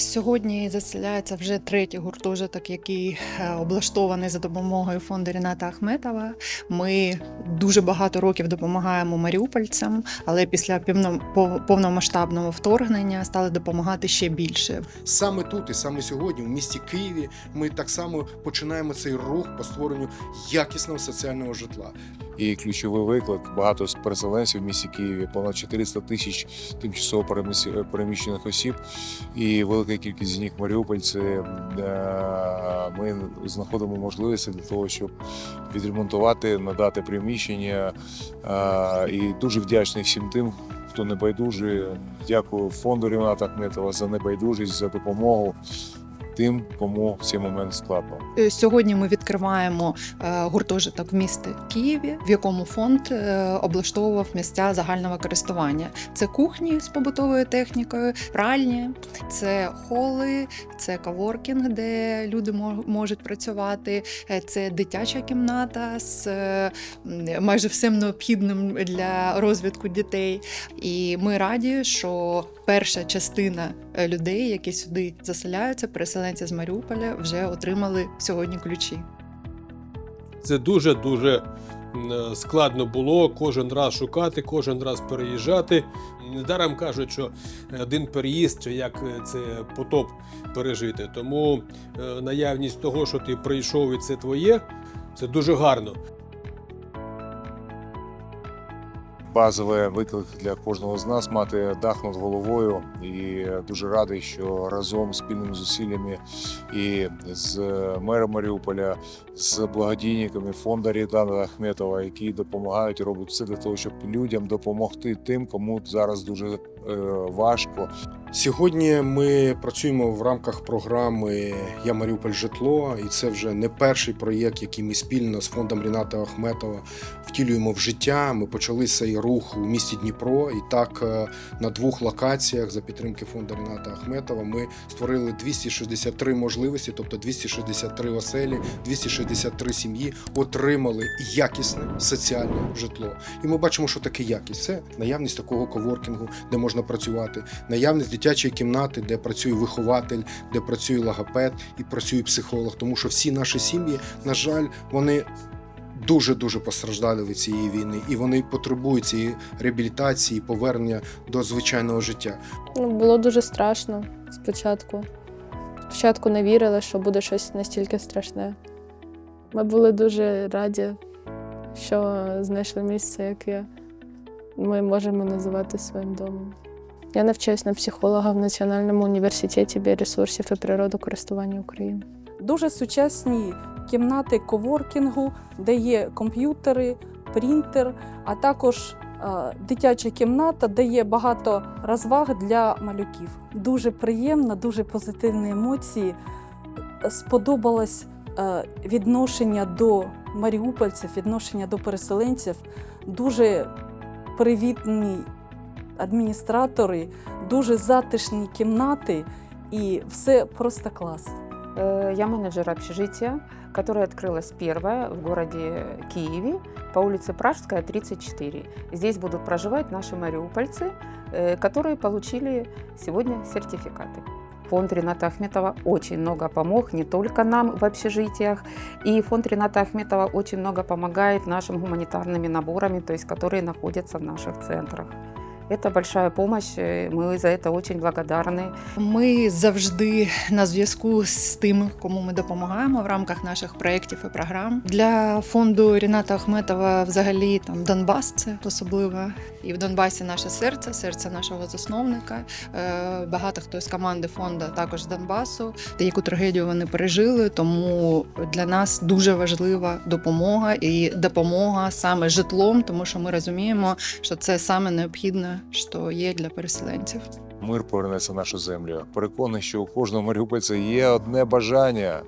Сьогодні заселяється вже третій гуртожиток, який е, облаштований за допомогою фонду Ріната Ахметова. Ми дуже багато років допомагаємо маріупольцям, але після повномасштабного вторгнення стали допомагати ще більше. Саме тут і саме сьогодні, в місті Києві, ми так само починаємо цей рух по створенню якісного соціального житла. І ключовий виклик багато з переселенців в місті Києві, понад 400 тисяч тимчасово переміщених осіб, і велика кількість з них маріупольці. Е, Ми знаходимо можливості для того, щоб відремонтувати, надати приміщення. І дуже вдячний всім тим, хто небайдужий. Дякую фонду Ріната Ахметова за небайдужість, за допомогу тим, кому в цей момент складно. Е, Сьогодні ми відкриваємо е, гуртожиток в місті Києві, в якому фонд е, облаштовував місця загального користування. Це кухні з побутовою технікою, пральні, це холи, це коворкінг, де люди мо- можуть працювати. Це дитяча кімната з майже всім необхідним для розвитку дітей. І ми раді, що перша частина е, людей, які сюди заселяються, переселенці з Маріуполя, вже отримали сьогодні ключі. Це дуже дуже складно було кожен раз шукати, кожен раз переїжджати. Недаром кажуть, що один переїзд це як е, це потоп пережити. Тому е, наявність того, що ти прийшов і це твоє, це дуже гарно. Базовий виклик для кожного з нас мати дах над головою. І дуже радий, що разом спільними зусиллями і з мером Маріуполя, з благодійниками фонду Рідана Ахметова, які допомагають роблять все для того, щоб людям допомогти тим, кому зараз дуже важко. Сьогодні ми працюємо в рамках програми Я Маріуполь житло, і це вже не перший проєкт, який ми спільно з фондом Ріната Ахметова втілюємо в життя. Ми почали цей рух у місті Дніпро, і так е, на двох локаціях за підтримки фонду Ріната Ахметова ми створили 263 можливості, тобто 263 оселі, 263 сім'ї отримали якісне соціальне житло. І ми бачимо, що таке якість. Це наявність такого коворкінгу, де можна працювати, наявність дитячої кімнати, де працює вихователь, де працює логопед і працює психолог. Тому що всі наші сім'ї, на жаль, вони. Дуже дуже постраждали від цієї війни, і вони потребують цієї реабілітації, повернення до звичайного життя. Ну, було дуже страшно спочатку. Спочатку не вірили, що буде щось настільки страшне. Ми були дуже раді, що знайшли місце, яке ми можемо називати своїм домом. Я навчаюсь на психолога в Національному університеті біоресурсів і природокористування України. дуже сучасні кімнати коворкінгу, де є комп'ютери, принтер, а також е, дитяча кімната, де є багато розваг для малюків. Дуже приємно, дуже позитивні емоції. Сподобалось е, відношення до маріупольців, відношення до переселенців. Дуже привітні адміністратори, дуже затишні кімнати, і все просто клас. Э, Я менеджер общежития, которое открылось первое в городе Киеве по улице Пражская, 34. Здесь будут проживать наши мариупольцы, э, которые получили сегодня сертификаты. Фонд Рената Ахметова очень много помог, не только нам в общежитиях. И фонд Рената Ахметова очень много помогает нашим гуманитарными наборами, то есть которые находятся в наших центрах. Это большая помощь, э, мы за это очень благодарны. Ми завжди на зв'язку з тими, кому ми допомагаємо в рамках наших проєктів і програм. Для фонду Ріната Ахметова взагалі там Донбас це особливо. І в Донбасі наше серце, серце нашого засновника. Е, Багато хто з команди фонду також з Донбасу. Та яку трагедію вони пережили. Тому для нас дуже важлива допомога і допомога саме житлом, тому що ми розуміємо, що це саме необхідне, що є для переселенців. Мир повернеться в нашу землю. Переконаний, що у кожного маріупольця є одне бажання.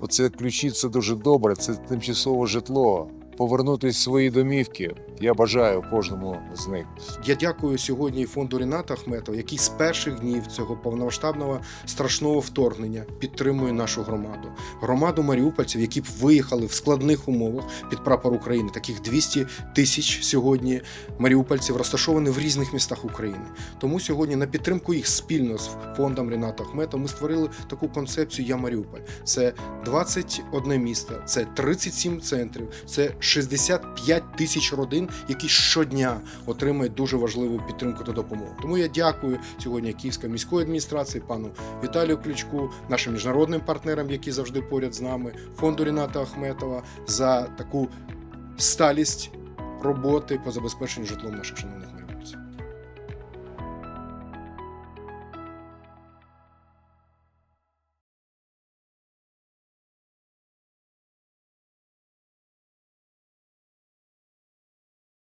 Оце ключі це дуже добре, це тимчасове житло. Повернутися в свої домівки. Я бажаю кожному з них. Я дякую сьогодні фонду Ріната Ахметова, який з перших днів цього повномасштабного страшного вторгнення підтримує нашу громаду. Громаду маріупольців, які б виїхали в складних умовах під прапор України. Таких 200 тисяч сьогодні маріупольців розташовані в різних містах України. Тому сьогодні на підтримку їх спільно з фондом Ріната Ахметова ми створили таку концепцію Я Маріуполь. Це 21 місто, це 37 центрів, це 65 тисяч родин, які щодня отримують дуже важливу підтримку та допомогу. Тому я дякую сьогодні Київської міської адміністрації, пану Віталію Кличку, нашим міжнародним партнерам, які завжди поряд з нами, фонду Ріната Ахметова за таку сталість роботи по забезпеченню житлом наших шановних